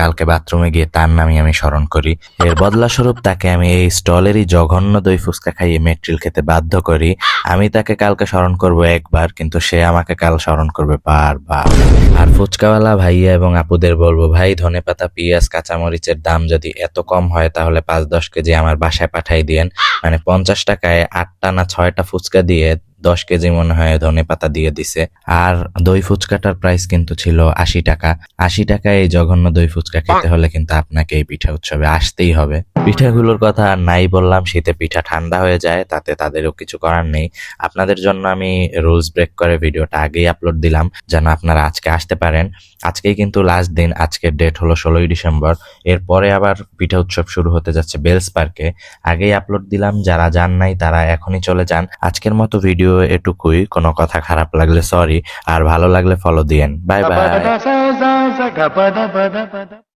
কালকে বাথরুমে গিয়ে তার নামই আমি স্মরণ করি। এর বদলা স্বরূপ তাকে আমি এই স্টলেরই জঘন্য দই ফুচকা খাইয়ে মেট্রিল খেতে বাধ্য করি। আমি তাকে কালকে স্মরণ করব একবার, কিন্তু সে আমাকে কাল স্মরণ করবে বারবার। আর ফুচকাওয়ালা ভাইয়া এবং আপুদের বলব, ভাই ধনেপাতা পেঁয়াজ, কাঁচামরিচের দাম যদি এত কম হয়, তাহলে পাঁচ দশ কেজি আমার বাসায় পাঠাই দিয়েন। মানে পঞ্চাশ টাকায় আটটা না ছয়টা ফুচকা দিয়ে দশ কেজি মনে হয় ধনে পাতা দিয়ে দিছে। আর দই ফুচকাটার প্রাইস কিন্তু ছিল আশি টাকা। আশি টাকায় এই জঘন্য দই ফুচকা খেতে হলে কিন্তু আপনাকে এই পিঠা উৎসবে আসতেই হবে। পিঠাগুলোর কথা আর নাই বললাম, শীতে পিঠা ঠান্ডা হয়ে যায়, তাতে তাদেরও কিছু করার নেই। আপনাদের জন্য আমি রুলস ব্রেক করে ভিডিওটা আগেই আপলোড দিলাম, যেন আপনারা আজকে আসতে পারেন। আজকেই কিন্তু লাস্ট দিন, আজকের ডেট হলো ষোলোই ডিসেম্বর। এরপরে আবার পিঠা উৎসব শুরু হতে যাচ্ছে বেলস পার্কে। আগেই আপলোড দিলাম, যারা যান নাই তারা এখনই চলে যান। আজকের মতো ভিডিও এটুকুই কোনো কথা খারাপ লাগলে সরি আর ভালো লাগলে ফলো দিয়েন। Bye bye